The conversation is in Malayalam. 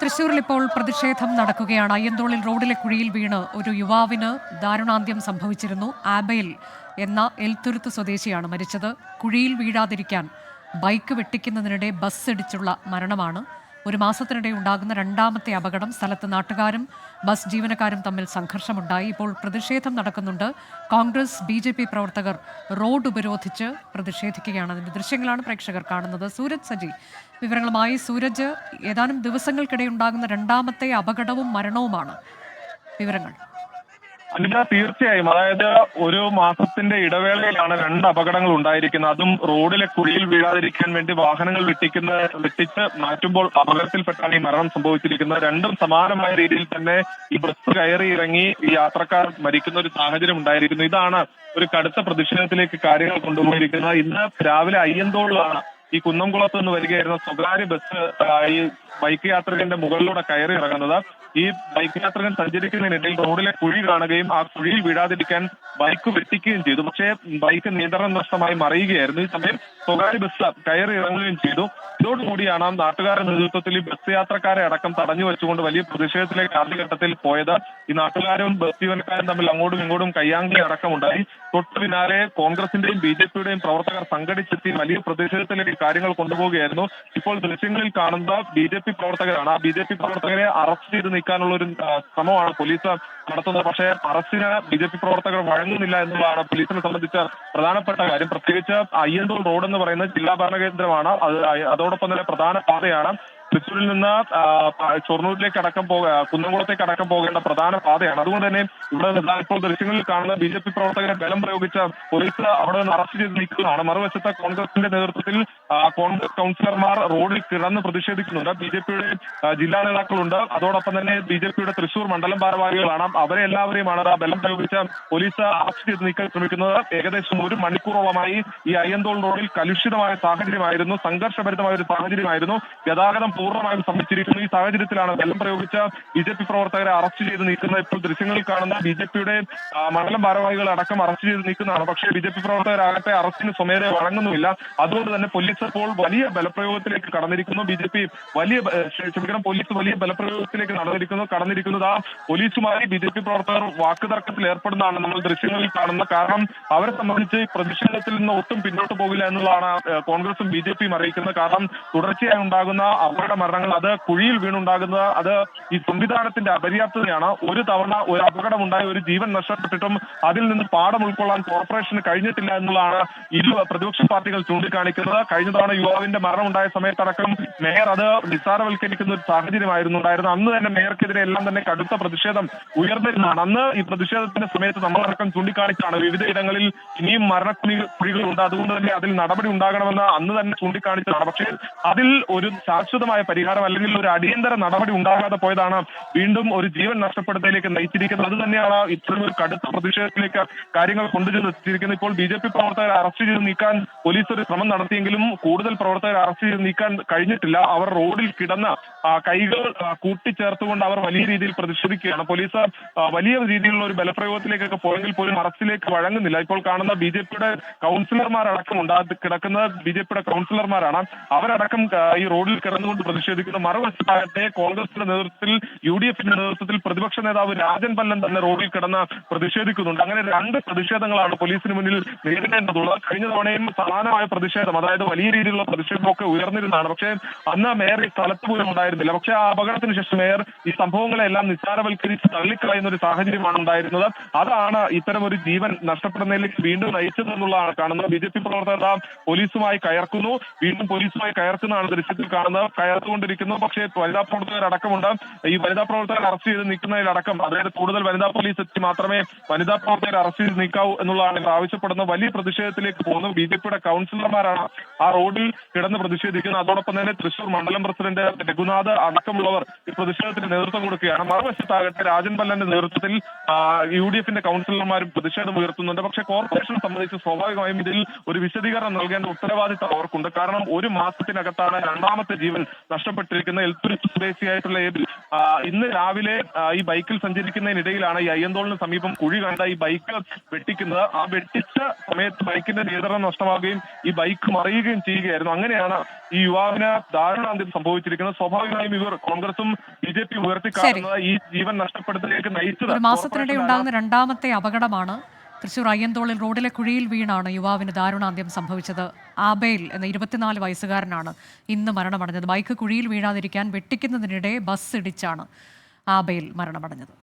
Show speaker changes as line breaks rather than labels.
തൃശൂരിൽ ഇപ്പോൾ പ്രതിഷേധം നടക്കുകയാണ്. അയ്യന്തോളിൽ റോഡിലെ കുഴിയിൽ വീണ് ഒരു യുവാവിന് ദാരുണാന്ത്യം സംഭവിച്ചിരുന്നു. ആബയിൽ എന്ന എൽത്തുരുത്ത് സ്വദേശിയാണ് മരിച്ചത്. കുഴിയിൽ വീഴാതിരിക്കാൻ ബൈക്ക് വെട്ടിക്കുന്നതിനിടെ ബസ് ഇടിച്ചുള്ള മരണമാണ് ഒരു മാസത്തിനിടെ ഉണ്ടാകുന്ന രണ്ടാമത്തെ അപകടം സ്ഥലത്ത് നാട്ടുകാരും ബസ് ജീവനക്കാരും തമ്മിൽ സംഘർഷമുണ്ടായി. ഇപ്പോൾ പ്രതിഷേധം നടക്കുന്നുണ്ട്. കോൺഗ്രസ് ബി ജെ പി പ്രവർത്തകർ റോഡ് ഉപരോധിച്ച് പ്രതിഷേധിക്കുകയാണ്. അതിന്റെ ദൃശ്യങ്ങളാണ് പ്രേക്ഷകർ കാണുന്നത്. സൂരജ് സജി വിവരങ്ങളുമായി സൂരജ് ഏതാനും ദിവസങ്ങൾക്കിടെ ഉണ്ടാകുന്ന രണ്ടാമത്തെ അപകടവും മരണവുമാണ് വിവരങ്ങൾ.
അനിത തീർച്ചയായും. അതായത് ഒരു മാസത്തിന്റെ ഇടവേളയിലാണ് രണ്ട് അപകടങ്ങൾ ഉണ്ടായിരിക്കുന്നത്. അതും റോഡിലെ കുഴിയിൽ വീഴാതിരിക്കാൻ വേണ്ടി വാഹനങ്ങൾ വെട്ടിക്കുന്ന വെട്ടിച്ച് മാറ്റുമ്പോൾ അപകടത്തിൽപ്പെട്ടാണ് ഈ മരണം സംഭവിച്ചിരിക്കുന്നത്. രണ്ടും സമാനമായ രീതിയിൽ തന്നെ ഈ ബസ് കയറി ഇറങ്ങി ഈ യാത്രക്കാർ മരിക്കുന്ന ഒരു സാഹചര്യം ഉണ്ടായിരിക്കുന്നു. ഇതാണ് ഒരു കടുത്ത പ്രതിഷേധത്തിലേക്ക് കാര്യങ്ങൾ കൊണ്ടുപോയിരിക്കുന്നത്. ഇന്ന് രാവിലെ അയ്യന്തോളിലാണ് ഈ കുന്നംകുളത്ത് നിന്ന് വരികയായിരുന്ന സ്വകാര്യ ബസ് ഈ ബൈക്ക് യാത്രികന്റെ മുകളിലൂടെ കയറി ഇറങ്ങുന്നത്. ഈ ബൈക്ക് യാത്രികൻ സഞ്ചരിക്കുന്നതിനിടയിൽ റോഡിലെ കുഴി കാണുകയും ആ കുഴിയിൽ വീഴാതിരിക്കാൻ ബൈക്ക് വെട്ടിക്കുകയും ചെയ്തു. പക്ഷേ ബൈക്ക് നിയന്ത്രണം നഷ്ടമായി മറിയുകയായിരുന്നു. ഈ സമയം സ്വകാര്യ ബസ് കയറി ഇറങ്ങുകയും ചെയ്തു. ഇതോടുകൂടിയാണ് നാട്ടുകാരുടെ നേതൃത്വത്തിൽ ഈ ബസ് യാത്രക്കാരെ അടക്കം തടഞ്ഞു വെച്ചുകൊണ്ട് വലിയ പ്രതിഷേധത്തിലേക്ക് ആദ്യഘട്ടത്തിൽ പോയത്. ഈ നാട്ടുകാരും ബസ് ജീവനക്കാരും തമ്മിൽ അങ്ങോട്ടും ഇങ്ങോട്ടും കയ്യാങ്കളി അടക്കമുണ്ടായി. തൊട്ടു പിന്നാലെ കോൺഗ്രസിന്റെയും ബി ജെ പിയുടെയും പ്രവർത്തകർ സംഘടിച്ചെത്തി വലിയ പ്രതിഷേധത്തിലേക്ക് കാര്യങ്ങൾ കൊണ്ടുപോവുകയായിരുന്നു. ഇപ്പോൾ ദൃശ്യങ്ങളിൽ കാണുന്ന ബി ജെ പി പ്രവർത്തകരാണ്. ആ ബി ജെ പി പ്രവർത്തകരെ അറസ്റ്റ് ചെയ്ത് നീക്കാനുള്ള ഒരു ശ്രമമാണ് പോലീസ് നടത്തുന്നത്. പക്ഷേ അറസ്റ്റിന് ബി ജെ പി പ്രവർത്തകർ വഴങ്ങുന്നില്ല എന്നുള്ളതാണ് പോലീസിനെ സംബന്ധിച്ച പ്രധാനപ്പെട്ട കാര്യം. പ്രത്യേകിച്ച് അയ്യന്തോൾ റോഡ് എന്ന് പറയുന്നത് ജില്ലാ ഭരണകേന്ദ്രമാണ്. അത് അതോടൊപ്പം തന്നെ പ്രധാന പാതയാണ് തൃശ്ശൂരിൽ നിന്ന് ഷൊർണൂരിലേക്ക് അടക്കം പോക കുന്നംകുളത്തേക്ക് അടക്കം പോകേണ്ട പ്രധാന പാതയാണ്. അതുകൊണ്ട് തന്നെ ഇവിടെ ഇപ്പോൾ ദൃശ്യങ്ങളിൽ കാണുന്ന ബി ജെ പി പ്രവർത്തകരെ ബലം പ്രയോഗിച്ച പോലീസ് അവിടെ നിന്ന് അറസ്റ്റ് ചെയ്ത് നിൽക്കുന്നതാണ് മറുവശത്ത് കോൺഗ്രസിന്റെ നേതൃത്വത്തിൽ കോൺഗ്രസ് കൗൺസിലർമാർ റോഡിൽ കിടന്ന് പ്രതിഷേധിക്കുന്നുണ്ട്. ബി ജെ പിയുടെ ജില്ലാ നേതാക്കളുണ്ട്. അതോടൊപ്പം തന്നെ ബി ജെ പിയുടെ തൃശൂർ മണ്ഡലം ഭാരവാഹികളാണ്. അവരെ എല്ലാവരെയുമാണ് ബലം പ്രയോഗിച്ച പോലീസ് അറസ്റ്റ് ചെയ്ത് നീക്കാൻ ശ്രമിക്കുന്നത്. ഏകദേശം ഒരു മണിക്കൂറോളമായി ഈ അയ്യന്തോൾ റോഡിൽ കലുഷിതമായ സാഹചര്യമായിരുന്നു. സംഘർഷഭരിതമായ ഒരു സാഹചര്യമായിരുന്നു. ഗതാഗതം പൂർണമായും സ്തംഭിച്ചിരിക്കുന്നു ഈ സാഹചര്യത്തിലാണ് ബലം പ്രയോഗിച്ച ബി ജെ പി പ്രവർത്തകരെ അറസ്റ്റ് ചെയ്ത് നീക്കുന്നത് ഇപ്പോൾ ദൃശ്യങ്ങളിൽ കാണുന്ന ബി ജെ പിയുടെ മണ്ഡലം ഭാരവാഹികൾ അടക്കം അറസ്റ്റ് ചെയ്ത് നീക്കുന്നതാണ്. പക്ഷേ ബി ജെ പി പ്രവർത്തകരാകട്ടെ അറസ്റ്റിന് സ്വമേധയെ വഴങ്ങുന്നുമില്ല. അതുകൊണ്ട് തന്നെ പോലീസ് ഇപ്പോൾ വലിയ ബലപ്രയോഗത്തിലേക്ക് കടന്നിരിക്കുന്നു. ബി ജെ പി വലിയ ക്ഷമിക്കണം പോലീസ് വലിയ ബലപ്രയോഗത്തിലേക്ക് നടന്നിരിക്കുന്നു കടന്നിരിക്കുന്നത് ആ പോലീസുമായി ബി ജെ പി പ്രവർത്തകർ വാക്കുതർക്കത്തിൽ ഏർപ്പെടുന്നതാണ് നമ്മൾ ദൃശ്യങ്ങളിൽ കാണുന്നത് കാരണം. അവരെ സംബന്ധിച്ച് പ്രതിഷേധത്തിൽ നിന്ന് ഒട്ടും പിന്നോട്ട് പോകില്ല എന്നുള്ളതാണ് കോൺഗ്രസും ബി ജെ പിയും അറിയിക്കുന്നത് കാരണം. തുടർച്ചയായി ഉണ്ടാകുന്ന അപകട മരണങ്ങൾ അത് കുഴിയിൽ വീണുണ്ടാകുന്നത് അത് ഈ സംവിധാനത്തിന്റെ അപര്യാപ്തതയാണ്. ഒരു തവണ ഒരു അപകടം ഉണ്ടായി ഒരു ജീവൻ നഷ്ടപ്പെട്ടിട്ടും അതിൽ നിന്ന് പാഠം ഉൾക്കൊള്ളാൻ കോർപ്പറേഷന് കഴിഞ്ഞിട്ടില്ല എന്നുള്ളതാണ് ഇരു പ്രതിപക്ഷ പാർട്ടികൾ ചൂണ്ടിക്കാണിക്കുന്നത്. കഴിഞ്ഞ തവണ യുവാവിന്റെ മരണം ഉണ്ടായ സമയത്തടക്കം മേയർ അത് നിസ്സാരവൽക്കരിക്കുന്ന ഒരു സാഹചര്യമായിരുന്നു ഉണ്ടായിരുന്നത്. അന്ന് തന്നെ മേയർക്കെതിരെ എല്ലാം തന്നെ കടുത്ത പ്രതിഷേധം ഉയർന്നിരുന്നതാണ്. അന്ന് ഈ പ്രതിഷേധത്തിന്റെ സമയത്ത് നമ്മളടക്കം ചൂണ്ടിക്കാണിച്ചാണ് വിവിധ ഇടങ്ങളിൽ ഇനിയും മരണക്കുഴി കുഴികളുണ്ട്. അതുകൊണ്ട് തന്നെ അതിൽ നടപടി ഉണ്ടാകണമെന്ന് അന്ന് തന്നെ ചൂണ്ടിക്കാണിച്ചതാണ്. പക്ഷേ അതിൽ ഒരു ശാശ്വതമായ പരിഹാരം അല്ലെങ്കിൽ ഒരു അടിയന്തര നടപടി ഉണ്ടാകാതെ പോയതാണ് വീണ്ടും ഒരു ജീവൻ നഷ്ടപ്പെടുത്തലേക്ക് നയിച്ചിരിക്കുന്നത്. അത് തന്നെയാണ് ഇത്തരം ഒരു കടുത്ത പ്രതിഷേധത്തിലേക്ക് കാര്യങ്ങൾ കൊണ്ടുചെന്നെത്തിയിരിക്കുന്നത് ഇപ്പോൾ ബി ജെ പി പ്രവർത്തകരെ അറസ്റ്റ് ചെയ്ത് നീക്കാൻ പോലീസ് ഒരു ശ്രമം നടത്തിയെങ്കിലും കൂടുതൽ പ്രവർത്തകരെ അറസ്റ്റ് ചെയ്ത് നീക്കാൻ കഴിഞ്ഞിട്ടില്ല. അവർ റോഡിൽ കിടന്ന കൈകൾ കൂട്ടിച്ചേർത്തുകൊണ്ട് അവർ വലിയ രീതിയിൽ പ്രതിഷേധിക്കുകയാണ്. പോലീസ് വലിയ രീതിയിലുള്ള ഒരു ബലപ്രയോഗത്തിലേക്കൊക്കെ പോയെങ്കിൽ പോലും അറസ്റ്റിലേക്ക് വഴങ്ങുന്നില്ല. ഇപ്പോൾ കാണുന്ന ബി ജെ പിയുടെ കൗൺസിലർമാരടക്കം ഉണ്ടാ. കിടക്കുന്നത് ബി ജെ പിയുടെ കൗൺസിലർമാരാണ്. അവരടക്കം ഈ റോഡിൽ കിടന്നുകൊണ്ട് പ്രതിഷേധിക്കുന്നു. മറുവശത്താകട്ടെ കോൺഗ്രസിന്റെ നേതൃത്വത്തിൽ യു ഡി എഫിന്റെ നേതൃത്വത്തിൽ പ്രതിപക്ഷ നേതാവ് രാജൻ പല്ലൻ തന്നെ റോഡിൽ കിടന്ന് പ്രതിഷേധിക്കുന്നുണ്ട്. അങ്ങനെ രണ്ട് പ്രതിഷേധങ്ങളാണ് പോലീസിന് മുന്നിൽ നേരിടേണ്ടതുള്ളത്. കഴിഞ്ഞ തവണയും സമാനമായ പ്രതിഷേധം അതായത് വലിയ രീതിയിലുള്ള പ്രതിഷേധമൊക്കെ ഉയർന്നിരുന്നതാണ്. പക്ഷേ അന്ന് മേയർ ഈ സ്ഥലത്ത് പോലും ഉണ്ടായിരുന്നില്ല. പക്ഷേ ആ അപകടത്തിന് ശേഷം മേയർ ഈ സംഭവങ്ങളെല്ലാം നിസ്സാരവൽക്കരിച്ച് തള്ളിക്കളയുന്ന ഒരു സാഹചര്യമാണ് ഉണ്ടായിരുന്നത്. അതാണ് ഇത്തരം ഒരു ജീവൻ നഷ്ടപ്പെടുന്നതിലേക്ക് വീണ്ടും നയിച്ചത് എന്നുള്ളതാണ് കാണുന്നത്. ബി ജെ പി പ്രവർത്തകർ പോലീസുമായി കയർക്കുന്നു. വീണ്ടും പോലീസുമായി കയർക്കുന്നതാണ് ദൃശ്യത്തിൽ കാണുന്നത്. കയർത്തുകൊണ്ടിരിക്കുന്നു പക്ഷേ വനിതാ പ്രവർത്തകർ അടക്കമുണ്ട് ഈ വനിതാ പ്രവർത്തകർ അറസ്റ്റ് ചെയ്ത് നീക്കുന്നതിലടക്കം അതായത് കൂടുതൽ വനിതാ പോലീസ് എത്തി മാത്രമേ വനിതാ പ്രവർത്തകരെ അറസ്റ്റ് ചെയ്ത് നീക്കാവൂ എന്നുള്ളതാണ് ഇവർ ആവശ്യപ്പെടുന്ന. വലിയ പ്രതിഷേധത്തിലേക്ക് പോകുന്നു. ബി ജെ പിയുടെ കൗൺസിലർമാരാണ് ആ റോഡിൽ കിടന്ന് പ്രതിഷേധിക്കുന്നത്. അതോടൊപ്പം തന്നെ തൃശൂർ മണ്ഡലം പ്രസിഡന്റ് രഘുനാഥ് അടക്കമുള്ളവർ ഈ പ്രതിഷേധത്തിന് നേതൃത്വം കൊടുക്കുകയാണ്. മറുവശത്താകട്ടെ രാജൻ പല്ലന്റെ നേതൃത്വത്തിൽ യു ഡി എഫിന്റെ കൗൺസിലർമാരും പ്രതിഷേധം ഉയർത്തുന്നുണ്ട്. പക്ഷേ കോർപ്പറേഷനെ സംബന്ധിച്ച് സ്വാഭാവികമായും ഇതിൽ ഒരു വിശദീകരണം നൽകേണ്ട ഉത്തരവാദിത്തം അവർക്കുണ്ട്. കാരണം ഒരു മാസത്തിനകത്താണ് രണ്ടാമത്തെ ജീവൻ നഷ്ടപ്പെട്ടിരിക്കുന്ന എൽത്തുരി സ്വദേശിയായിട്ടുള്ള ആയിട്ടുള്ള ആ, ഇന്ന് രാവിലെ ഈ ബൈക്കിൽ സഞ്ചരിക്കുന്നതിനിടയിലാണ് ഈ അയ്യന്തോളിന് സമീപം കുഴി കണ്ട ഈ ബൈക്ക് വെട്ടിക്കുന്നത്. ആ വെട്ടിച്ച സമയത്ത് ബൈക്കിന്റെ നിയന്ത്രണം നഷ്ടമാവുകയും ഈ ബൈക്ക് മറിയുകയും ചെയ്യുകയായിരുന്നു. അങ്ങനെയാണ് ഈ യുവാവിന് ദാരുണാന്ത്യം സംഭവിച്ചിരിക്കുന്നത്. സ്വാഭാവികമായും ഇവർ കോൺഗ്രസും ബി ജെ പി ഉയർത്തിക്കാട്ടുന്നത് ഈ ജീവൻ നഷ്ടപ്പെടുത്തലിലേക്ക് നയിച്ചത്
മാസത്തിനിടെ ഉണ്ടാകുന്ന രണ്ടാമത്തെ അപകടമാണ് തൃശൂർ അയ്യന്തോളിൽ റോഡിലെ കുഴിയിൽ വീണാണ് യുവാവിന് ദാരുണാന്ത്യം സംഭവിച്ചത്. ആബേൽ എന്ന ഇരുപത്തിനാല് വയസ്സുകാരനാണ് ഇന്ന് മരണമടഞ്ഞത്. ബൈക്ക് കുഴിയിൽ വീഴാതിരിക്കാൻ വെട്ടിക്കുന്നതിനിടെ ബസ് ഇടിച്ചാണ് ആബേൽ മരണമടഞ്ഞത്.